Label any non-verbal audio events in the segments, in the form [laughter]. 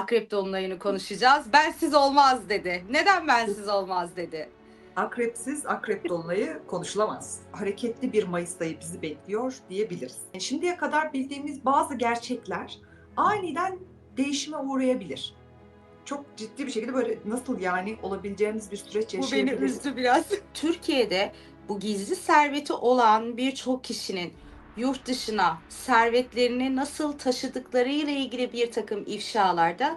Akrep Dolunay'ını konuşacağız. Bensiz olmaz dedi. Neden bensiz olmaz dedi? Akrepsiz akrep dolunayı konuşulamaz. Hareketli bir Mayıs ayı bizi bekliyor diyebiliriz. Şimdiye kadar bildiğimiz bazı gerçekler aniden değişime uğrayabilir. Çok ciddi bir şekilde böyle nasıl yani olabileceğimiz bir süreç Bu beni yaşayabiliriz. üzdü biraz. Türkiye'de bu gizli serveti olan birçok kişinin yurt dışına servetlerini nasıl taşıdıkları ile ilgili bir takım ifşalarda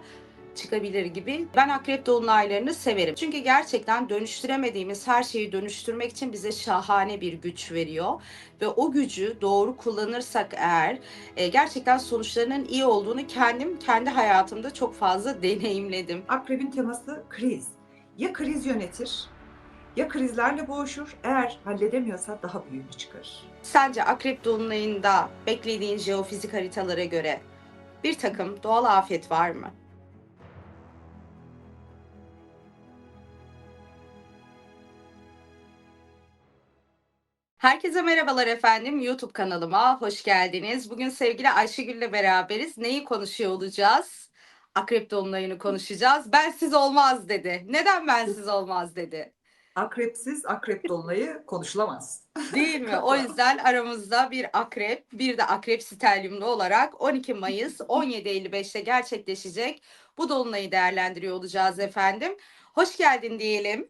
çıkabilir gibi. Ben akrep dolunaylarını severim. Çünkü gerçekten dönüştüremediğimiz her şeyi dönüştürmek için bize şahane bir güç veriyor. Ve o gücü doğru kullanırsak eğer e, gerçekten sonuçlarının iyi olduğunu kendim kendi hayatımda çok fazla deneyimledim. Akrebin teması kriz. Ya kriz yönetir ya krizlerle boğuşur. Eğer halledemiyorsa daha büyüğünü çıkarır. Sence Akrep Dolunay'ında beklediğin jeofizik haritalara göre bir takım doğal afet var mı? Herkese merhabalar efendim. YouTube kanalıma hoş geldiniz. Bugün sevgili Ayşegül'le beraberiz. Neyi konuşuyor olacağız? Akrep Dolunay'ını konuşacağız. Bensiz olmaz dedi. Neden bensiz olmaz dedi? Akrepsiz akrep dolunayı konuşulamaz. Değil mi? O yüzden aramızda bir akrep, bir de akrep stelyumlu olarak 12 Mayıs 17.55'te gerçekleşecek bu dolunayı değerlendiriyor olacağız efendim. Hoş geldin diyelim.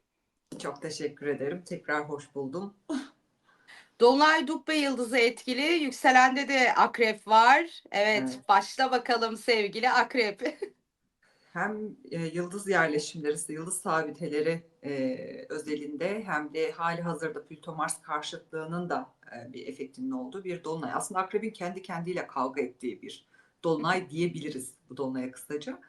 Çok teşekkür ederim. Tekrar hoş buldum. Dolunay Dubbe yıldızı etkili, yükselende de akrep var. Evet, Evet. başla bakalım sevgili akrep. [laughs] hem e, yıldız yerleşimleri, yıldız sabiteleri e, özelinde hem de hali hazırda Plüto Mars karşıtlığının da e, bir efektinin olduğu bir dolunay. Aslında akrebin kendi kendiyle kavga ettiği bir dolunay diyebiliriz bu dolunaya kısaca.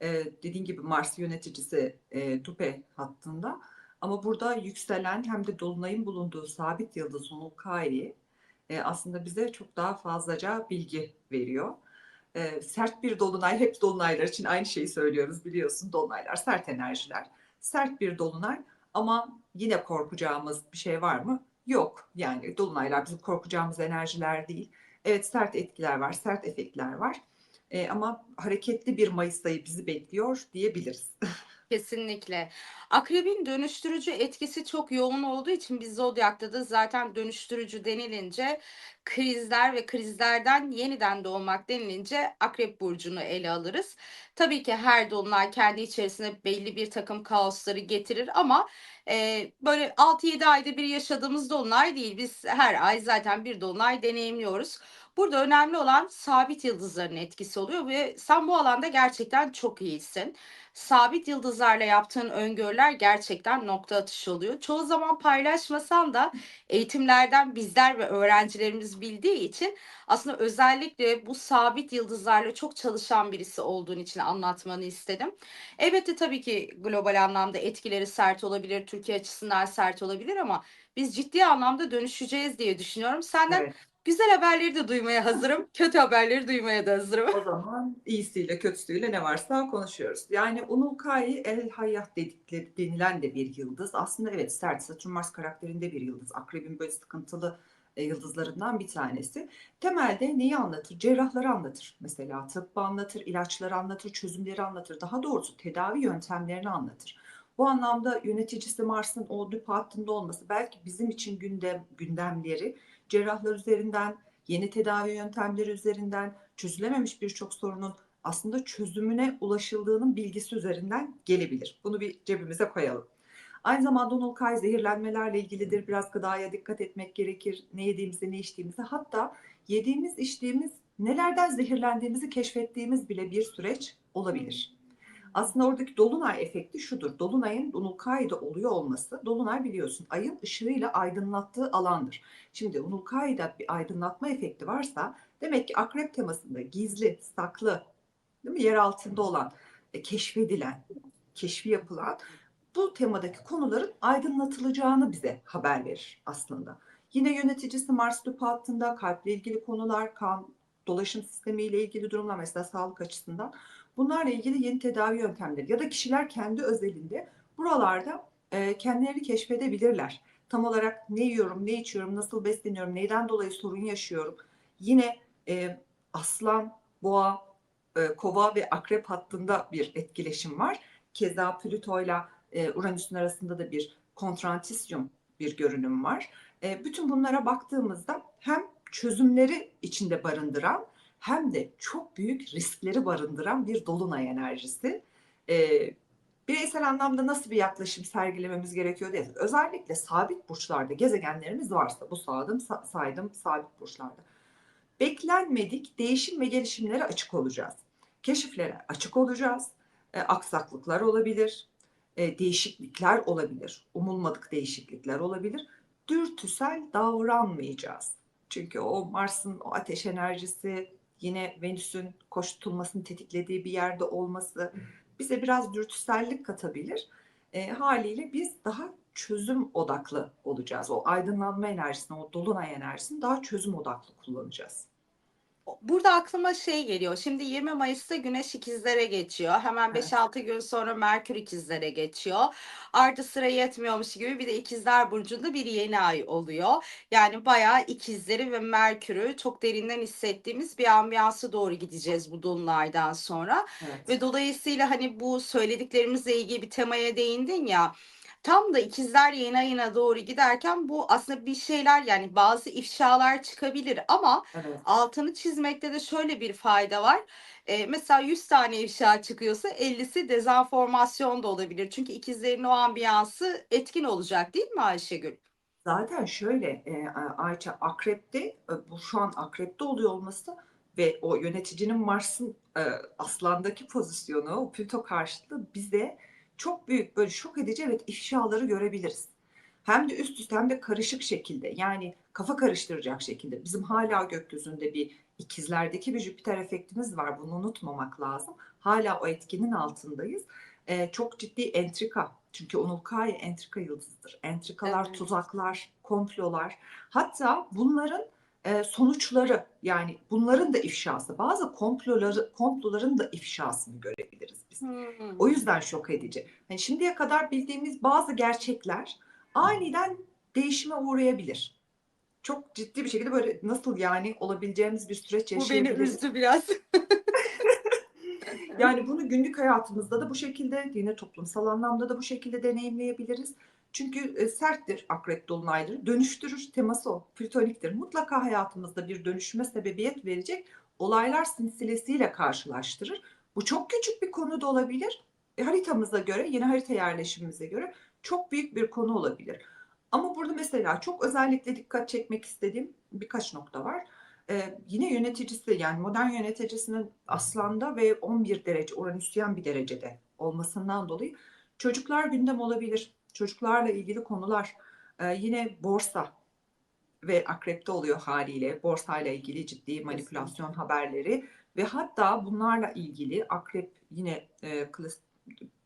E, dediğin gibi Mars yöneticisi e, Tupe hattında ama burada yükselen hem de dolunayın bulunduğu sabit yıldız Ulkai e, aslında bize çok daha fazlaca bilgi veriyor. Ee, sert bir dolunay, hep dolunaylar için aynı şeyi söylüyoruz biliyorsun. Dolunaylar sert enerjiler. Sert bir dolunay ama yine korkacağımız bir şey var mı? Yok. Yani dolunaylar bizim korkacağımız enerjiler değil. Evet sert etkiler var, sert efektler var. Ee, ama hareketli bir Mayıs ayı bizi bekliyor diyebiliriz. [laughs] Kesinlikle. Akrebin dönüştürücü etkisi çok yoğun olduğu için biz Zodyak'ta da zaten dönüştürücü denilince krizler ve krizlerden yeniden doğmak denilince Akrep Burcu'nu ele alırız. Tabii ki her dolunay kendi içerisinde belli bir takım kaosları getirir ama e, böyle 6-7 ayda bir yaşadığımız dolunay değil. Biz her ay zaten bir dolunay deneyimliyoruz. Burada önemli olan sabit yıldızların etkisi oluyor ve sen bu alanda gerçekten çok iyisin sabit yıldızlarla yaptığın öngörüler gerçekten nokta atışı oluyor. Çoğu zaman paylaşmasan da eğitimlerden bizler ve öğrencilerimiz bildiği için aslında özellikle bu sabit yıldızlarla çok çalışan birisi olduğun için anlatmanı istedim. Elbette tabii ki global anlamda etkileri sert olabilir, Türkiye açısından sert olabilir ama biz ciddi anlamda dönüşeceğiz diye düşünüyorum. Senden Evet. Güzel haberleri de duymaya hazırım, kötü haberleri duymaya da hazırım. O zaman iyisiyle kötüsüyle ne varsa konuşuyoruz. Yani Unulkai El Hayyat dedikleri denilen de bir yıldız. Aslında evet sert Satürn Mars karakterinde bir yıldız. Akrebin böyle sıkıntılı e, yıldızlarından bir tanesi. Temelde neyi anlatır? Cerrahları anlatır. Mesela tıbbı anlatır, ilaçları anlatır, çözümleri anlatır. Daha doğrusu tedavi yöntemlerini anlatır. Bu anlamda yöneticisi Mars'ın o düp hattında olması belki bizim için gündem gündemleri cerrahlar üzerinden, yeni tedavi yöntemleri üzerinden, çözülememiş birçok sorunun aslında çözümüne ulaşıldığının bilgisi üzerinden gelebilir. Bunu bir cebimize koyalım. Aynı zamanda Nolkay zehirlenmelerle ilgilidir. Biraz gıdaya dikkat etmek gerekir. Ne yediğimizde, ne içtiğimizde. Hatta yediğimiz, içtiğimiz, nelerden zehirlendiğimizi keşfettiğimiz bile bir süreç olabilir. Aslında oradaki dolunay efekti şudur. Dolunayın Unulkai'de oluyor olması, dolunay biliyorsun ayın ışığıyla aydınlattığı alandır. Şimdi Unulkai'de bir aydınlatma efekti varsa demek ki akrep temasında gizli, saklı, değil mi? yer altında olan, e, keşfedilen, keşfi yapılan bu temadaki konuların aydınlatılacağını bize haber verir aslında. Yine yöneticisi Mars Düp hattında kalple ilgili konular, kan dolaşım sistemiyle ilgili durumlar mesela sağlık açısından bunlarla ilgili yeni tedavi yöntemleri ya da kişiler kendi özelinde buralarda e, kendilerini keşfedebilirler. Tam olarak ne yiyorum, ne içiyorum, nasıl besleniyorum, neyden dolayı sorun yaşıyorum. Yine e, aslan, boğa, eee, Kova ve Akrep hattında bir etkileşim var. Keza Plüto'yla eee, Uranüs'ün arasında da bir kontrantisyum bir görünüm var. Eee, bütün bunlara baktığımızda hem çözümleri içinde barındıran hem de çok büyük riskleri barındıran bir dolunay enerjisi. Eee, bireysel anlamda nasıl bir yaklaşım sergilememiz gerekiyor diye. Özellikle sabit burçlarda gezegenlerimiz varsa bu sağdım, sa- saydım sabit burçlarda. Beklenmedik değişim ve gelişimlere açık olacağız. Keşiflere açık olacağız. E, aksaklıklar olabilir, e, değişiklikler olabilir, umulmadık değişiklikler olabilir. Dürtüsel davranmayacağız. Çünkü o Mars'ın o ateş enerjisi, yine Venüs'ün koşturmasını tetiklediği bir yerde olması bize biraz dürtüsellik katabilir. E, haliyle biz daha çözüm odaklı olacağız. O aydınlanma enerjisini, o dolunay enerjisini daha çözüm odaklı kullanacağız. Burada aklıma şey geliyor. Şimdi 20 Mayıs'ta Güneş ikizlere geçiyor. Hemen Evet. 5-6 gün sonra Merkür ikizlere geçiyor. Ardı sıra yetmiyormuş gibi bir de ikizler burcunda bir yeni ay oluyor. Yani bayağı ikizleri ve Merkür'ü çok derinden hissettiğimiz bir ambiyansı doğru gideceğiz bu dolunaydan sonra. Evet. Ve dolayısıyla hani bu söylediklerimizle ilgili bir temaya değindin ya. Tam da ikizler yeni ayına doğru giderken bu aslında bir şeyler yani bazı ifşalar çıkabilir ama Evet. altını çizmekte de şöyle bir fayda var. Eee, mesela 100 tane ifşa çıkıyorsa 50'si dezenformasyon da olabilir. Çünkü ikizlerin o ambiyansı etkin olacak değil mi Ayşegül? Zaten şöyle e, Ayça Akrep'te e, bu şu an Akrep'te oluyor olması ve o yöneticinin Mars'ın e, Aslan'daki pozisyonu, o Plüto karşıtlığı bize çok büyük böyle şok edici evet ifşaları görebiliriz. Hem de üst üste hem de karışık şekilde yani kafa karıştıracak şekilde. Bizim hala gökyüzünde bir ikizlerdeki bir Jüpiter efektimiz var. Bunu unutmamak lazım. Hala o etkinin altındayız. E, çok ciddi entrika. Çünkü Onulkay entrika yıldızıdır. Entrikalar, Evet. tuzaklar, komplolar. Hatta bunların e, sonuçları yani bunların da ifşası. Bazı komploları, komploların da ifşasını görebiliriz biz. Hmm. O yüzden şok edici. Yani şimdiye kadar bildiğimiz bazı gerçekler aniden değişime uğrayabilir. Çok ciddi bir şekilde böyle nasıl yani olabileceğimiz bir süreç Bu beni yaşayabiliriz. üzdü biraz. [laughs] Yani bunu günlük hayatımızda da bu şekilde, yine toplumsal anlamda da bu şekilde deneyimleyebiliriz. Çünkü e, serttir akrep dolunayları, dönüştürür teması o, plütoniktir. Mutlaka hayatımızda bir dönüşüme sebebiyet verecek olaylar silsilesiyle karşılaştırır. Bu çok küçük bir konu da olabilir. E, haritamıza göre, yeni harita yerleşimimize göre çok büyük bir konu olabilir. Ama burada mesela çok özellikle dikkat çekmek istediğim birkaç nokta var. Ee, yine yöneticisi yani modern yöneticisinin Aslan'da ve 11 derece Uranüsyen bir derecede olmasından dolayı çocuklar gündem olabilir. Çocuklarla ilgili konular Ee, yine borsa ve akrepte oluyor haliyle borsayla ilgili ciddi manipülasyon haberleri ve hatta bunlarla ilgili akrep yine e, klas-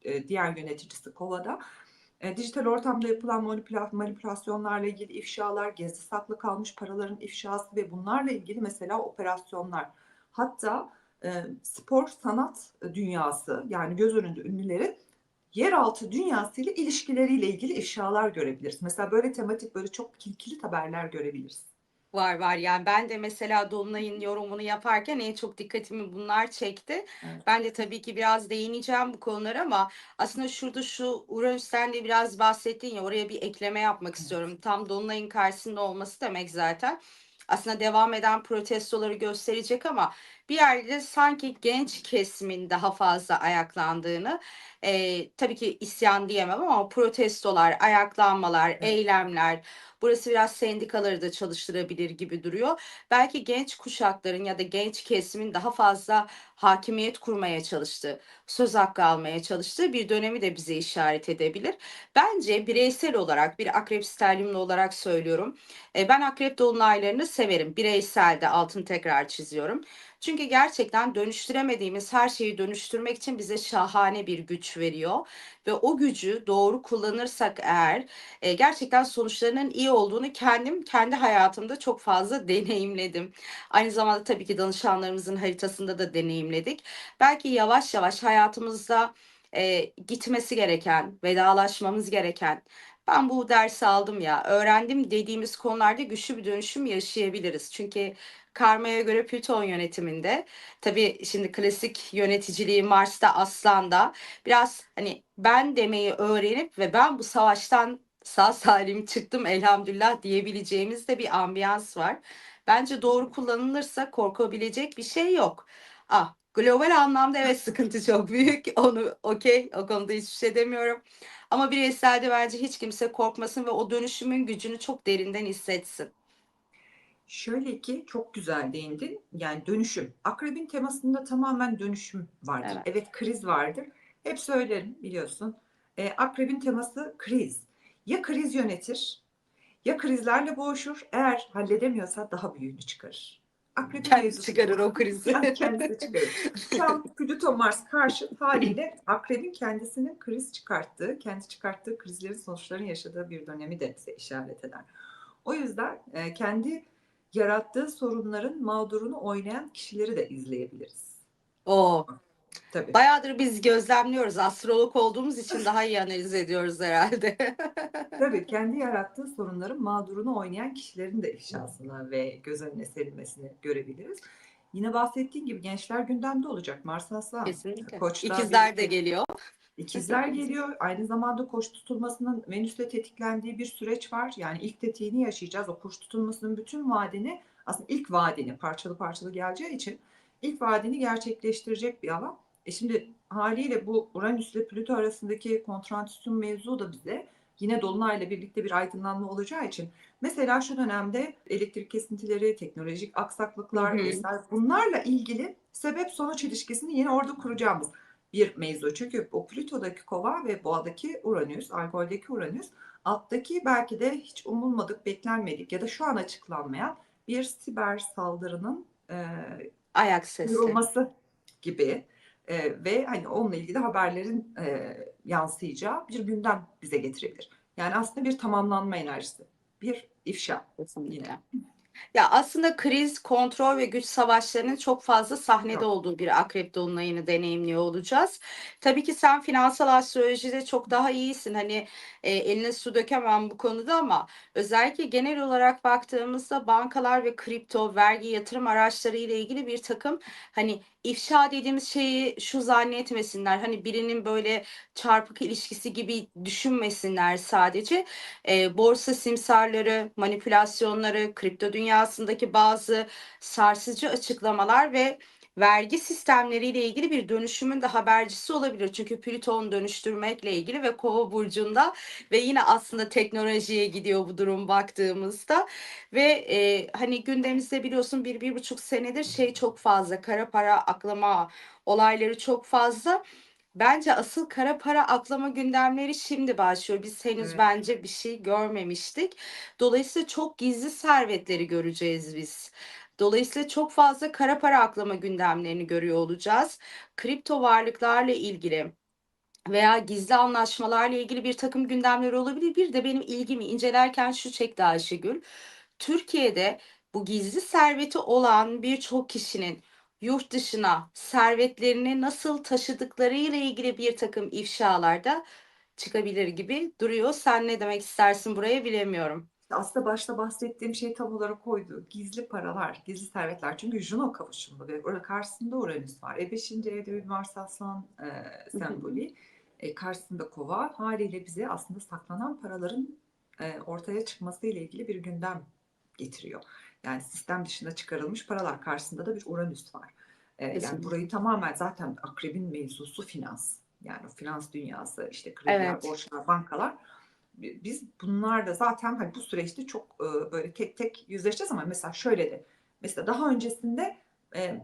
e, diğer yöneticisi Kova'da e, dijital ortamda yapılan manipüla- manipülasyonlarla ilgili ifşalar, gizli saklı kalmış paraların ifşası ve bunlarla ilgili mesela operasyonlar. Hatta e, spor sanat dünyası yani göz önünde ünlülerin yeraltı dünyasıyla ilişkileriyle ilgili ifşalar görebiliriz. Mesela böyle tematik böyle çok kilit haberler görebiliriz. Var var yani ben de mesela Dolunay'ın yorumunu yaparken en çok dikkatimi bunlar çekti. Evet. Ben de tabii ki biraz değineceğim bu konulara ama aslında şurada şu Uranüs'ten de biraz bahsettin ya oraya bir ekleme yapmak istiyorum. Tam Dolunay'ın karşısında olması demek zaten. Aslında devam eden protestoları gösterecek ama bir yerde sanki genç kesimin daha fazla ayaklandığını eee, tabii ki isyan diyemem ama protestolar, ayaklanmalar, Evet. eylemler burası biraz sendikaları da çalıştırabilir gibi duruyor. Belki genç kuşakların ya da genç kesimin daha fazla hakimiyet kurmaya çalıştığı, söz hakkı almaya çalıştığı bir dönemi de bize işaret edebilir. Bence bireysel olarak bir akrep sterlimli olarak söylüyorum. E, ben akrep dolunaylarını severim. Bireysel de altını tekrar çiziyorum. Çünkü gerçekten dönüştüremediğimiz her şeyi dönüştürmek için bize şahane bir güç veriyor. Ve o gücü doğru kullanırsak eğer e, gerçekten sonuçlarının iyi olduğunu kendim kendi hayatımda çok fazla [laughs] deneyimledim. Aynı zamanda tabii ki danışanlarımızın haritasında da deneyimledik. Belki yavaş yavaş hayatımızda e, gitmesi gereken, vedalaşmamız gereken, ben bu dersi aldım ya, öğrendim dediğimiz konularda güçlü bir dönüşüm yaşayabiliriz. Çünkü karmaya göre Plüton yönetiminde. Tabii şimdi klasik yöneticiliği Mars'ta Aslan'da biraz hani ben demeyi öğrenip ve ben bu savaştan sağ salim çıktım elhamdülillah diyebileceğimiz de bir ambiyans var. Bence doğru kullanılırsa korkabilecek bir şey yok. Ah, global anlamda evet [laughs] sıkıntı çok büyük. Onu okey, o konuda hiçbir şey demiyorum. Ama bireyselde bence hiç kimse korkmasın ve o dönüşümün gücünü çok derinden hissetsin. Şöyle ki çok güzel değindin. Yani dönüşüm. Akrebin temasında tamamen dönüşüm vardır. Evet. Evet, kriz vardır. Hep söylerim biliyorsun. E, akrebin teması kriz. Ya kriz yönetir ya krizlerle boğuşur. Eğer halledemiyorsa daha büyüğünü çıkarır. Akrebin Kendi mevzusu çıkarır o krizi. Yani [laughs] kendisi çıkarır. Şu an Plüto Mars karşıt haliyle akrebin kendisinin kriz çıkarttığı, kendi çıkarttığı krizlerin sonuçlarını yaşadığı bir dönemi de bize işaret eder. O yüzden e, kendi yarattığı sorunların mağdurunu oynayan kişileri de izleyebiliriz. O Tabii. bayağıdır biz gözlemliyoruz. Astrolog olduğumuz için daha iyi analiz ediyoruz herhalde. [laughs] Tabii kendi yarattığı sorunların mağdurunu oynayan kişilerin de ifşasını ve göz önüne serilmesini görebiliriz. Yine bahsettiğim gibi gençler gündemde olacak. Mars Aslan, Kesinlikle. Koç'la İkizler de birlikte- geliyor. İkizler geliyor. Aynı zamanda koç tutulmasının Venüs'te tetiklendiği bir süreç var. Yani ilk tetiğini yaşayacağız. O koç tutulmasının bütün vaadini aslında ilk vaadini parçalı parçalı geleceği için ilk vaadini gerçekleştirecek bir alan. E şimdi haliyle bu Uranüs ile Plüto arasındaki kontrantüsyon mevzu da bize yine Dolunay'la birlikte bir aydınlanma olacağı için mesela şu dönemde elektrik kesintileri, teknolojik aksaklıklar vesaire bunlarla ilgili sebep sonuç ilişkisini yine orada kuracağımız bir mevzu. Çünkü o Plüto'daki kova ve boğadaki Uranüs, alkoldeki Uranüs alttaki belki de hiç umulmadık, beklenmedik ya da şu an açıklanmayan bir siber saldırının e, Ayak sesi. duyurulması gibi e, ve hani onunla ilgili haberlerin e, yansıyacağı bir gündem bize getirebilir. Yani aslında bir tamamlanma enerjisi, bir ifşa. Kesinlikle. Yine. Ya aslında kriz, kontrol ve güç savaşlarının çok fazla sahnede olduğu bir akrep dolunayını deneyimliyor olacağız. Tabii ki sen finansal astrolojide çok daha iyisin. Hani e, eline su dökemem bu konuda ama özellikle genel olarak baktığımızda bankalar ve kripto, vergi, yatırım araçları ile ilgili bir takım hani ifşa dediğimiz şeyi şu zannetmesinler. Hani birinin böyle çarpık ilişkisi gibi düşünmesinler sadece. E, borsa simsarları, manipülasyonları, kripto dünyasındaki bazı sarsıcı açıklamalar ve vergi sistemleriyle ilgili bir dönüşümün de habercisi olabilir. Çünkü Plüton dönüştürmekle ilgili ve Kova burcunda ve yine aslında teknolojiye gidiyor bu durum baktığımızda ve e, hani gündemimizde biliyorsun bir bir buçuk senedir şey çok fazla kara para aklama olayları çok fazla. Bence asıl kara para aklama gündemleri şimdi başlıyor. Biz henüz Evet. bence bir şey görmemiştik. Dolayısıyla çok gizli servetleri göreceğiz biz. Dolayısıyla çok fazla kara para aklama gündemlerini görüyor olacağız. Kripto varlıklarla ilgili veya gizli anlaşmalarla ilgili bir takım gündemler olabilir. Bir de benim ilgimi incelerken şu çekti Ayşegül. Türkiye'de bu gizli serveti olan birçok kişinin yurt dışına servetlerini nasıl taşıdıkları ilgili bir takım ifşalar da çıkabilir gibi duruyor. Sen ne demek istersin buraya bilemiyorum. Aslında başta bahsettiğim şey tam olarak oydu. Gizli paralar, gizli servetler. Çünkü Juno kavuşumlu ve orada karşısında Uranüs var. E 5. evde bir Mars Aslan e, sembolü. E, karşısında kova haliyle bize aslında saklanan paraların e, ortaya çıkması ile ilgili bir gündem getiriyor. Yani sistem dışında çıkarılmış paralar karşısında da bir Uranüs var. E, yani burayı tamamen zaten akrebin mevzusu finans. Yani finans dünyası işte krediler, Evet. borçlar, bankalar biz bunlarla zaten hani bu süreçte çok e, böyle tek tek yüzleşeceğiz ama mesela şöyle de mesela daha öncesinde e,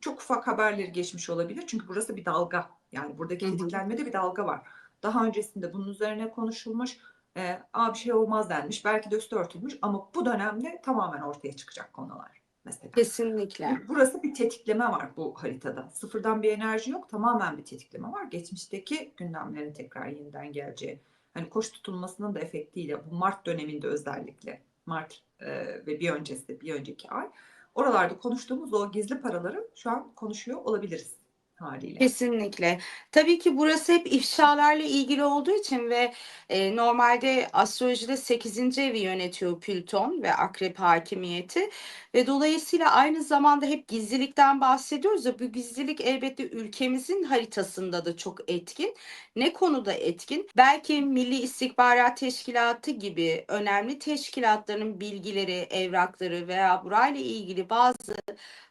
çok ufak haberleri geçmiş olabilir çünkü burası bir dalga yani buradaki tetiklenmede bir dalga var. Daha öncesinde bunun üzerine konuşulmuş, e, Aa, bir şey olmaz denmiş, belki de üstü örtülmüş ama bu dönemde tamamen ortaya çıkacak konular mesela. Kesinlikle. Burası bir tetikleme var bu haritada. Sıfırdan bir enerji yok. Tamamen bir tetikleme var. Geçmişteki gündemlerin tekrar yeniden geleceği. Hani koş tutulmasının da efektiyle bu Mart döneminde özellikle Mart e, ve bir öncesi bir önceki ay oralarda konuştuğumuz o gizli paraları şu an konuşuyor olabiliriz. Haliyle. Kesinlikle. Tabii ki burası hep ifşalarla ilgili olduğu için ve e, normalde astrolojide 8. evi yönetiyor Plüton ve Akrep hakimiyeti ve dolayısıyla aynı zamanda hep gizlilikten bahsediyoruz da bu gizlilik elbette ülkemizin haritasında da çok etkin. Ne konuda etkin? Belki Milli İstihbarat Teşkilatı gibi önemli teşkilatların bilgileri, evrakları veya burayla ilgili bazı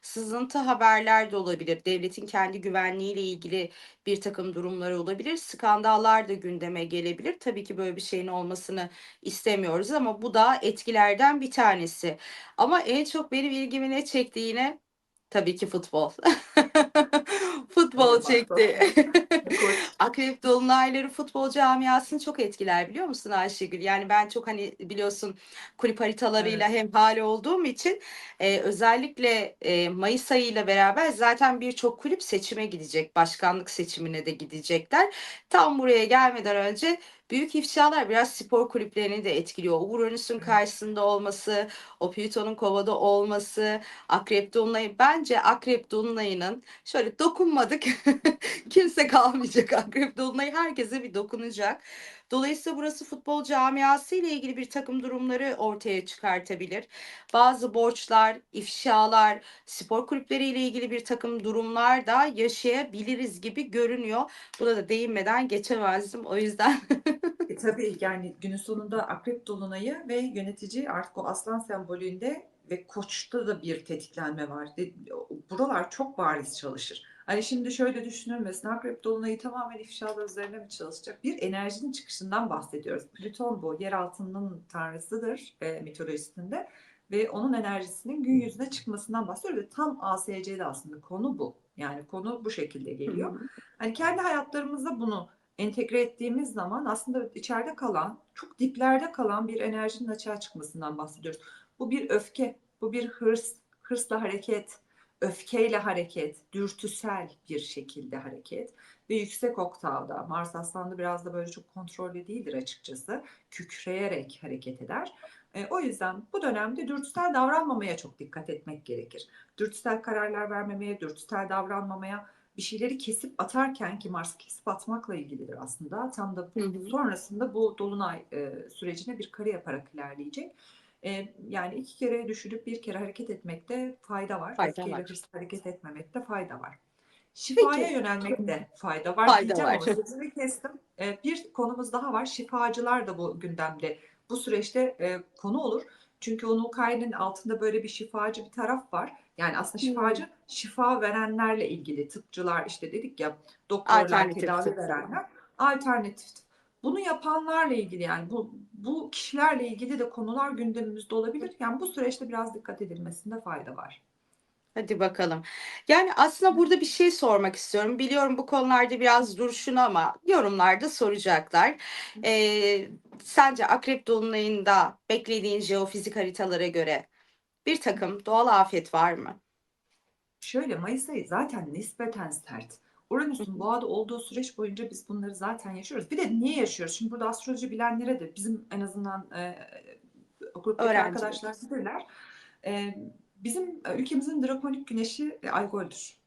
sızıntı haberler de olabilir. Devletin kendi güvenliğiyle ilgili bir takım durumlar olabilir. Skandallar da gündeme gelebilir. Tabii ki böyle bir şeyin olmasını istemiyoruz ama bu da etkilerden bir tanesi. Ama en çok benim ilgimi ne çekti yine? Tabii ki futbol. [laughs] Futbol çekti. [laughs] Akrep dolunayları futbol camiasını çok etkiler biliyor musun Ayşegül? Yani ben çok hani biliyorsun kulüp haritalarıyla Evet. hemhal olduğum için e, özellikle e, Mayıs ayıyla beraber zaten birçok kulüp seçime gidecek. Başkanlık seçimine de gidecekler. Tam buraya gelmeden önce büyük ifşalar biraz spor kulüplerini de etkiliyor. Uranüs'ün karşısında olması, o Plüton'un kovada olması, Akrep Dolunay'ı bence Akrep Dolunay'ının şöyle dokunmadık [laughs] kimse kalmayacak. Akrep Dolunay herkese bir dokunacak. Dolayısıyla burası futbol camiası ile ilgili bir takım durumları ortaya çıkartabilir. Bazı borçlar, ifşalar, spor kulüpleri ile ilgili bir takım durumlar da yaşayabiliriz gibi görünüyor. Buna da değinmeden geçemezdim. O yüzden E, tabii yani günün sonunda akrep dolunayı ve yönetici artık o aslan sembolünde ve koçta da bir tetiklenme var. Buralar çok bariz çalışır. Hani şimdi şöyle düşünülmesin akrep dolunayı tamamen ifşalar üzerine mi çalışacak? Bir enerjinin çıkışından bahsediyoruz. Plüton bu yer altının tanrısıdır e, mitolojisinde ve onun enerjisinin gün yüzüne çıkmasından bahsediyoruz. Ve tam ASC'de aslında konu bu. Yani konu bu şekilde geliyor. Hani kendi hayatlarımızda bunu entegre ettiğimiz zaman aslında içeride kalan, çok diplerde kalan bir enerjinin açığa çıkmasından bahsediyoruz. Bu bir öfke, bu bir hırs, hırsla hareket, öfkeyle hareket, dürtüsel bir şekilde hareket ve yüksek oktavda. Mars Aslan'da biraz da böyle çok kontrollü değildir açıkçası. Kükreyerek hareket eder. E, o yüzden bu dönemde dürtüsel davranmamaya çok dikkat etmek gerekir. Dürtüsel kararlar vermemeye, dürtüsel davranmamaya, bir şeyleri kesip atarken ki Mars kesip atmakla ilgilidir aslında. Tam da Hı hı. sonrasında bu dolunay e, sürecine bir kare yaparak ilerleyecek. E, yani iki kere düşünüp bir kere hareket etmekte fayda var. Fayda Öfkeyle var. hırsla hareket etmemekte fayda var. Şifaya Peki. yönelmekte fayda var Fayda diyeceğim var. ama sözünü kestim. E, bir konumuz daha var. Şifacılar da bu gündemde. Bu süreçte e, konu olur. Çünkü onun Ukay'ın altında böyle bir şifacı bir taraf var. Yani aslında şifacı şifa verenlerle ilgili tıpçılar işte dedik ya doktorlar tedavi verenler alternatif. Bunu yapanlarla ilgili yani bu bu kişilerle ilgili de konular gündemimizde olabilir. Yani bu süreçte biraz dikkat edilmesinde fayda var. Hadi bakalım. Yani aslında burada bir şey sormak istiyorum. Biliyorum bu konularda biraz duruşun ama yorumlarda soracaklar. Ee, sence Akrep Dolunay'ında beklediğin jeofizik haritalara göre bir takım doğal afet var mı? Şöyle Mayıs ayı zaten nispeten sert. Uranüs'ün boğada olduğu süreç boyunca biz bunları zaten yaşıyoruz. Bir de niye yaşıyoruz? Şimdi burada astroloji bilenlere de bizim en azından e, gruptaki arkadaşlar bilirler. E, bizim e, ülkemizin drakonik güneşi e, Algol'dür.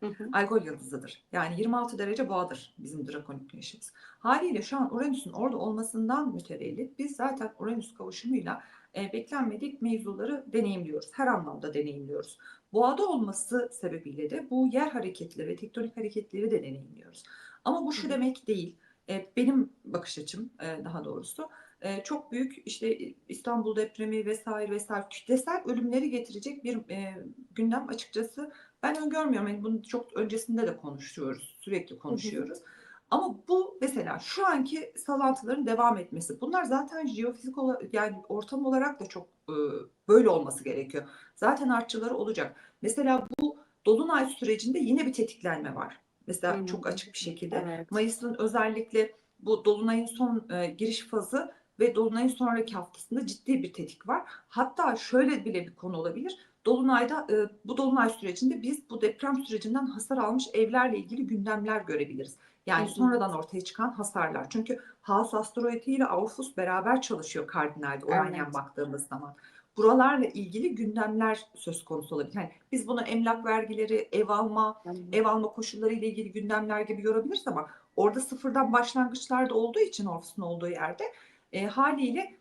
Hı hı. Algol yıldızıdır. Yani 26 derece boğadır bizim drakonik güneşimiz. Haliyle şu an Uranüs'ün orada olmasından mütevellit biz zaten Uranüs kavuşumuyla e, beklenmedik mevzuları deneyimliyoruz. Her anlamda deneyimliyoruz. Boğada olması sebebiyle de bu yer hareketleri ve tektonik hareketleri de deneyimliyoruz. Ama bu şu Hı hı. demek değil. E, benim bakış açım e, daha doğrusu e, çok büyük işte İstanbul depremi vesaire vesaire kütlesel ölümleri getirecek bir e, gündem açıkçası ben öngörmüyorum. Yani bunu çok öncesinde de konuşuyoruz. Sürekli konuşuyoruz. Ama bu mesela şu anki sallantıların devam etmesi. Bunlar zaten jeofizik olarak yani ortam olarak da çok böyle olması gerekiyor. Zaten artçıları olacak. Mesela bu dolunay sürecinde yine bir tetiklenme var. Mesela Hı. çok açık bir şekilde. Evet. Mayıs'ın özellikle bu dolunayın son e, giriş fazı ve dolunayın sonraki haftasında ciddi bir tetik var. Hatta şöyle bile bir konu olabilir. Dolunayda e, bu dolunay sürecinde biz bu deprem sürecinden hasar almış evlerle ilgili gündemler görebiliriz. Yani Hı hı. sonradan ortaya çıkan hasarlar. Çünkü Haus asteroidi ile Aufus beraber çalışıyor kardinalde Uranyen Evet. baktığımız zaman. buralarla ilgili gündemler söz konusu olabilir. Hani biz bunu emlak vergileri, ev alma, ev alma koşulları ile ilgili gündemler gibi yorabiliriz ama orada sıfırdan başlangıçlar da olduğu için ofisin olduğu yerde e, haliyle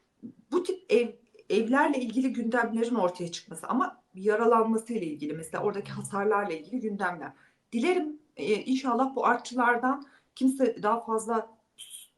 bu tip ev evlerle ilgili gündemlerin ortaya çıkması ama yaralanması ile ilgili mesela oradaki hasarlarla ilgili gündemler. Dilerim e, inşallah bu artçılardan kimse daha fazla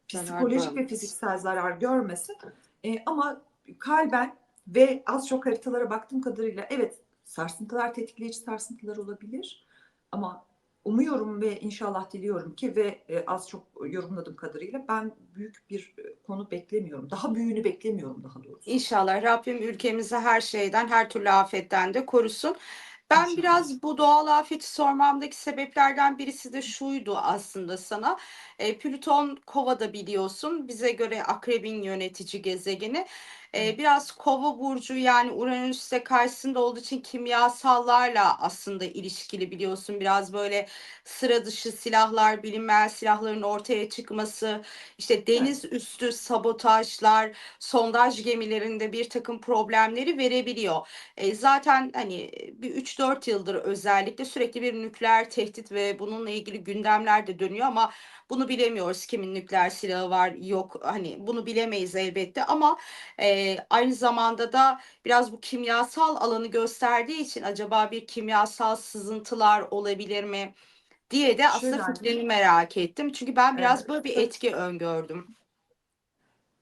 psikolojik ve fiziksel zarar görmesin. E, ama kalben ve az çok haritalara baktığım kadarıyla evet sarsıntılar tetikleyici sarsıntılar olabilir ama umuyorum ve inşallah diliyorum ki ve e, az çok yorumladığım kadarıyla ben büyük bir e, konu beklemiyorum. Daha büyüğünü beklemiyorum daha doğrusu. İnşallah Rabbim ülkemizi her şeyden, her türlü afetten de korusun. Ben biraz bu doğal afeti sormamdaki sebeplerden birisi de şuydu aslında sana. E, Plüton Kova'da biliyorsun. Bize göre Akrebin yönetici gezegeni. E, Evet. biraz Kova burcu yani Uranüs'te karşısında olduğu için kimyasallarla aslında ilişkili biliyorsun. Biraz böyle sıra dışı silahlar, bilinmeyen silahların ortaya çıkması, işte deniz üstü sabotajlar, sondaj gemilerinde bir takım problemleri verebiliyor. E, zaten hani bir 3-4 yıldır özellikle sürekli bir nükleer tehdit ve bununla ilgili gündemler de dönüyor ama bunu bilemiyoruz. Kimin nükleer silahı var yok hani bunu bilemeyiz elbette ama e, aynı zamanda da biraz bu kimyasal alanı gösterdiği için acaba bir kimyasal sızıntılar olabilir mi diye de aslında Şöyle fikrini merak ettim. Çünkü ben biraz Evet. böyle bir etki öngördüm.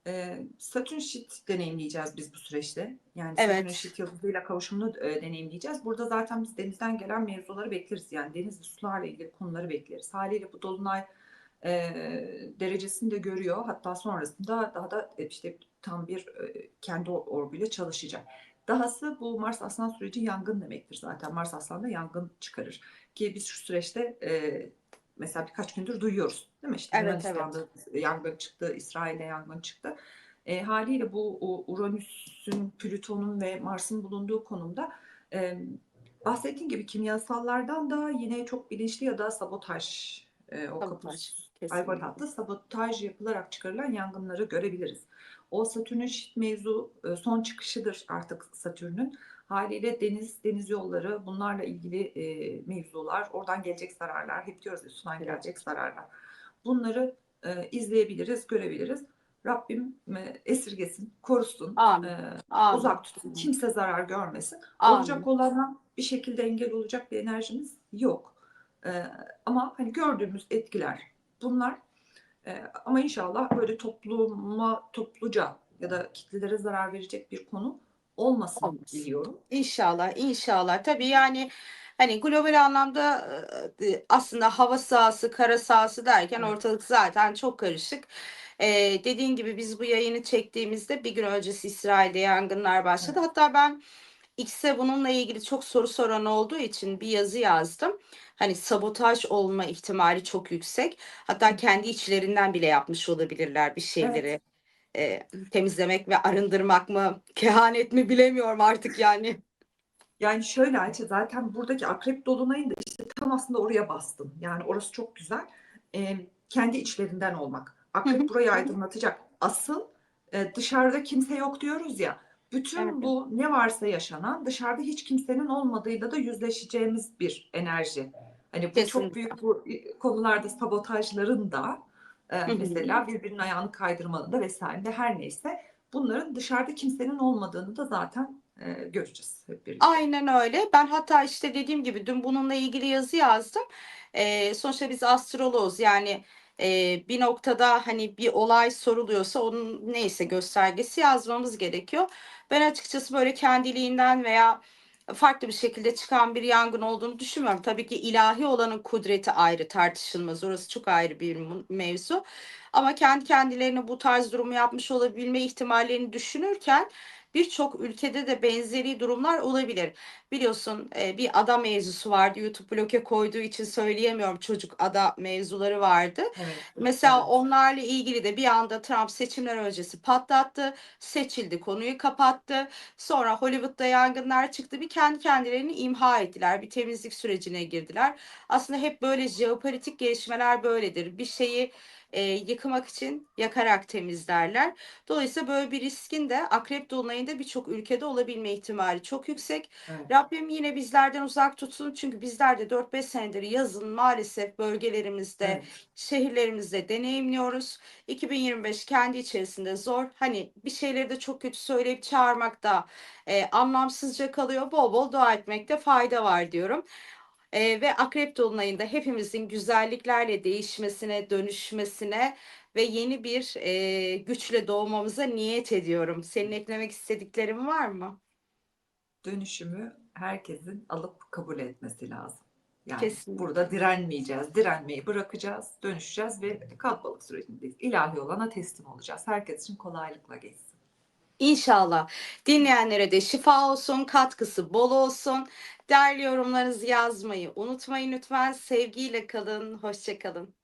Ee, Satürn şit deneyimleyeceğiz biz bu süreçte. Yani Evet. Satürn şit yıldızıyla kavuşumunu e, deneyimleyeceğiz. Burada zaten biz denizden gelen mevzuları bekleriz. Yani deniz ve sularla ilgili konuları bekleriz. Haliyle bu dolunay e, derecesini de görüyor. Hatta sonrasında daha da e, işte tam bir e, kendi or- orbuyla çalışacak. Dahası bu Mars Aslan süreci yangın demektir zaten. Mars Aslan'da yangın çıkarır. Ki biz şu süreçte e, mesela birkaç gündür duyuyoruz. Değil mi? İşte Evet, Yunanistan'da yangın çıktı, İsrail'de yangın çıktı. E, haliyle bu Uranüs'ün, Plüton'un ve Mars'ın bulunduğu konumda e, bahsettiğim gibi kimyasallardan da yine çok bilinçli ya da sabotaj, e, o kapı Sabotaj, alkol kesinlikle. hattı sabotaj yapılarak çıkarılan yangınları görebiliriz. O Satürn'ün şit mevzu e, son çıkışıdır artık Satürn'ün. Haliyle deniz, deniz yolları bunlarla ilgili e, mevzular, oradan gelecek zararlar, hep diyoruz sudan Evet. gelecek zararlar. Bunları e, izleyebiliriz, görebiliriz. Rabbim e, esirgesin, korusun, Amin. e, Amin. uzak tutsun, kimse zarar görmesin. Amin. Olacak olana bir şekilde engel olacak bir enerjimiz yok. E, ama hani gördüğümüz etkiler bunlar. E, ama inşallah böyle topluma topluca ya da kitlelere zarar verecek bir konu olmasın Olmasın. diliyorum. İnşallah, inşallah. Tabii yani hani global anlamda e, aslında hava sahası, kara sahası derken Evet. ortalık zaten çok karışık. Ee, dediğin gibi biz bu yayını çektiğimizde bir gün öncesi İsrail'de yangınlar başladı. Hatta ben X'e bununla ilgili çok soru soran olduğu için bir yazı yazdım. Hani sabotaj olma ihtimali çok yüksek. Hatta kendi içlerinden bile yapmış olabilirler bir şeyleri. Evet. e, temizlemek ve arındırmak mı, kehanet mi bilemiyorum artık yani. Yani şöyle Ayça zaten buradaki akrep dolunayın da işte tam aslında oraya bastın. Yani orası çok güzel. Ee, kendi içlerinden olmak. Akrep burayı aydınlatacak. Asıl e, dışarıda kimse yok diyoruz ya. Bütün Evet. bu ne varsa yaşanan dışarıda hiç kimsenin olmadığıyla da yüzleşeceğimiz bir enerji. Hani bu Kesinlikle. çok büyük bu e, konularda sabotajların da e, mesela birbirinin ayağını kaydırmanın da vesaire de her neyse bunların dışarıda kimsenin olmadığını da zaten e, göreceğiz hep birlikte. Aynen öyle. Ben hatta işte dediğim gibi dün bununla ilgili yazı yazdım. Ee, sonuçta biz astroloğuz yani e, bir noktada hani bir olay soruluyorsa onun neyse göstergesi yazmamız gerekiyor. Ben açıkçası böyle kendiliğinden veya farklı bir şekilde çıkan bir yangın olduğunu düşünmüyorum. Tabii ki ilahi olanın kudreti ayrı tartışılmaz. Orası çok ayrı bir mevzu. Ama kendi kendilerine bu tarz durumu yapmış olabilme ihtimallerini düşünürken birçok ülkede de benzeri durumlar olabilir. Biliyorsun e, bir ada mevzusu vardı. YouTube bloke koyduğu için söyleyemiyorum. Çocuk ada mevzuları vardı. Evet, Mesela evet. onlarla ilgili de bir anda Trump seçimler öncesi patlattı. Seçildi, konuyu kapattı. Sonra Hollywood'da yangınlar çıktı. Bir kendi kendilerini imha ettiler. Bir temizlik sürecine girdiler. Aslında hep böyle jeopolitik gelişmeler böyledir. Bir şeyi e, yıkmak için yakarak temizlerler. Dolayısıyla böyle bir riskin de akrep dolunayında birçok ülkede olabilme ihtimali çok yüksek. Evet. Rabbim yine bizlerden uzak tutsun. Çünkü bizler de 4-5 senedir yazın maalesef bölgelerimizde, Evet. şehirlerimizde deneyimliyoruz. 2025 kendi içerisinde zor. Hani bir şeyleri de çok kötü söyleyip çağırmak da e, anlamsızca kalıyor. Bol bol dua etmekte fayda var diyorum. E, ve Akrep Dolunay'ında hepimizin güzelliklerle değişmesine, dönüşmesine ve yeni bir e, güçle doğmamıza niyet ediyorum. Senin eklemek istediklerin var mı? Dönüşümü herkesin alıp kabul etmesi lazım. Yani Kesinlikle. burada direnmeyeceğiz, direnmeyi bırakacağız, dönüşeceğiz ve kalbalık sürecindeyiz. İlahi olana teslim olacağız. Herkes için kolaylıkla geçsin. İnşallah dinleyenlere de şifa olsun, katkısı bol olsun. Değerli yorumlarınızı yazmayı unutmayın lütfen. Sevgiyle kalın, hoşçakalın.